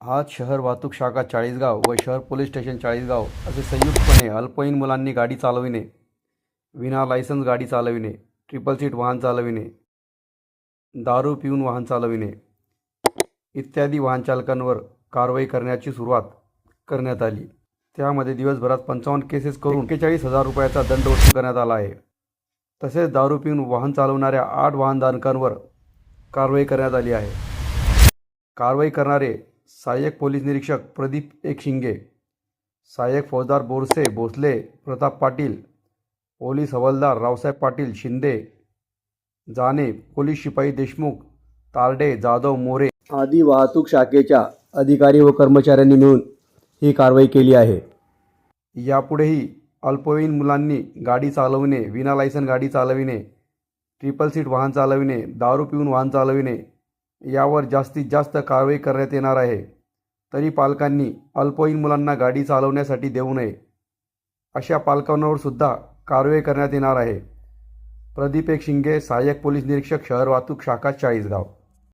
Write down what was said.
आज शहर वाहतूक शाखा चाळीसगाव व शहर पोलीस स्टेशन चाळीसगाव असे संयुक्तपणे अल्पवयीन मुलांनी गाडी चालविणे विना लायसन्स गाडी चालविणे ट्रिपल सीट वाहन चालविणे दारू पिऊन वाहन चालविणे इत्यादी वाहनचालकांवर कारवाई करण्याची सुरुवात करण्यात आली. त्यामध्ये दिवसभरात पंचावन्न केसेस करून एक्केचाळीस हजार रुपयाचा दंड वसूल करण्यात आला आहे. तसेच दारू पिऊन वाहन चालवणाऱ्या आठ वाहनधारकांवर कारवाई करण्यात आली आहे. कारवाई करणारे सहाय्यक पोलीस निरीक्षक प्रदीप एक शिंगे सहाय्यक फौजदार बोरसे भोसले प्रताप पाटील पोलीस हवालदार रावसाहेब पाटील शिंदे जाने पोलीस शिपाई देशमुख तारडे जाधव मोरे आदी वाहतूक शाखेच्या अधिकारी व कर्मचाऱ्यांनी मिळून ही कारवाई केली आहे. यापुढेही अल्पवयीन मुलांनी गाडी चालविणे विना लायसन गाडी चालविणे ट्रिपल सीट वाहन चालविणे दारू पिऊन वाहन चालविणे यावर जास्तीत जास्त कारवाई करण्यात येणार आहे. तरी पालकांनी अल्पवयीन मुलांना गाडी चालवण्यासाठी देऊ नये. अशा पालकांवर सुद्धा कारवाई करण्यात येणार आहे. प्रदीप एक शिंगे सहाय्यक पोलीस निरीक्षक शहर वाहतूक शाखा चाळीसगाव.